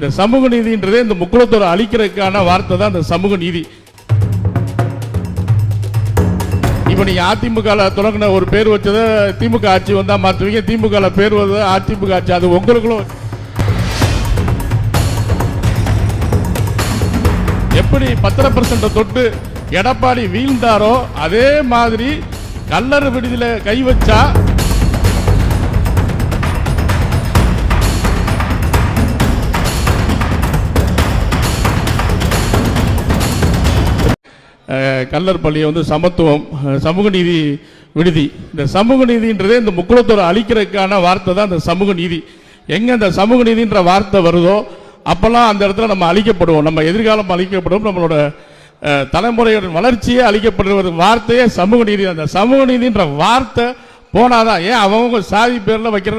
இந்த சமூக நீதின்றதே இந்த முக்குளத்தோரை அழிக்கிறதுக்கான வார்த்தை தான் இந்த சமூக நீதி. இப்போ நீங்கள் அதிமுக தொடங்கின ஒரு பேர் வச்சதை திமுக ஆட்சி வந்தால் மாற்றுவீங்க திமுக பேர் வந்தது அதிமுக ஆட்சி அது உங்களுக்குள்ள எப்படி பத்தரை பர்சன்ட் தொட்டு எடப்பாடி வீழ்ந்தாரோ அதே மாதிரி கல்லறு விடுதியில் கை வச்சா கல்லர் பள்ளியை வந்து சமத்துவம் சமூக நீதி விடுதி. இந்த சமூக நீதின்றதே இந்த முக்குளத்தோரை அழிக்கிறதுக்கான வார்த்தை தான் இந்த சமூக நீதி. எங்கே அந்த சமூக நீதின்ற வார்த்தை வருதோ அப்போல்லாம் அந்த இடத்துல நம்ம அழிக்கப்படுவோம். நம்ம எதிர்காலம் அழிக்கப்படும். நம்மளோட அஹ், தலைமுறையோட வளர்ச்சியே அழிக்கப்படுவது வார்த்தையே சமூக நீதி. அந்த சமூக நீதின்ற வார்த்தை போனாதான் ஏன் அவங்க சாதி பேரில் வைக்கிற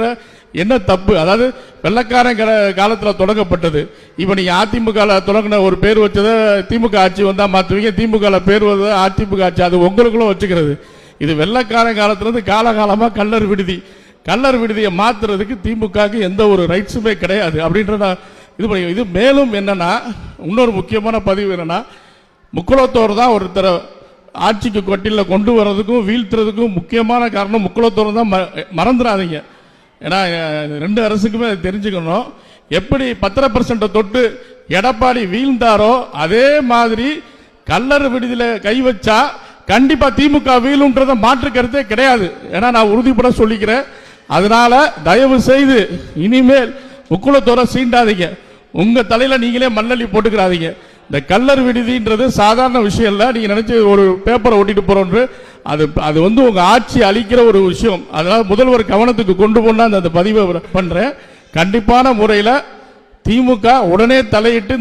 என்ன தப்பு? அதாவது வெள்ளக்காரன் காலத்தில் தொடங்கப்பட்டது. இப்போ நீங்கள் அதிமுக தொடங்கின ஒரு பேர் வச்சதை திமுக ஆட்சி வந்தால் மாற்றுவீங்க திமுக பேர் வந்தது அதிமுக ஆட்சி அது உங்களுக்குள்ள வச்சுக்கிறது. இது வெள்ளக்காரன் காலத்துல இருந்து கல்லர் விடுதி. கல்லர் விடுதியை மாற்றுறதுக்கு திமுகவுக்கு எந்த ஒரு ரைட்ஸுமே கிடையாது. அப்படின்றத இது பண்ணி இது மேலும் என்னென்னா இன்னொரு முக்கியமான பதிவு என்னென்னா முக்குளத்தோர் தான் ஒருத்தரை ஆட்சிக்கு கொட்டிலில் கொண்டு வர்றதுக்கும் வீழ்த்துறதுக்கும் முக்கியமான காரணம் முக்குளத்தோர் தான் ம- மறந்துடாதீங்க. ஏன்னா ரெண்டு அரசுக்குமே தெரிஞ்சுக்கணும். எப்படி பத்தரை பர்சன்ட் தொட்டு எடப்பாடி வீழ்ந்தாரோ அதே மாதிரி கல்லறு விடுதியில கை வச்சா கண்டிப்பா திமுக வீழுன்றத மாற்று கருத்தே கிடையாது. ஏன்னா நான் உறுதிப்பட சொல்லிக்கிறேன். அதனால தயவு செய்து இனிமேல் முக்குளத்தோரை சீண்டாதீங்க. உங்க தலையில நீங்களே மண்ணள்ளி போட்டுக்கிறாதீங்க. இந்த கல்லர் விடுதின்றது சாதாரண விஷயம் இல்லை. நீங்க நினைச்சு ஒரு பேப்பரை ஓட்டிட்டு போறோன்று அது அது வந்து உங்க ஆட்சி அளிக்கிற ஒரு விஷயம். அதனால முதல்வர் கவனத்துக்கு கொண்டு போனா அந்த பதிவை பண்றேன். கண்டிப்பான முறையில திமுக உடனே தலையிட்டு இந்த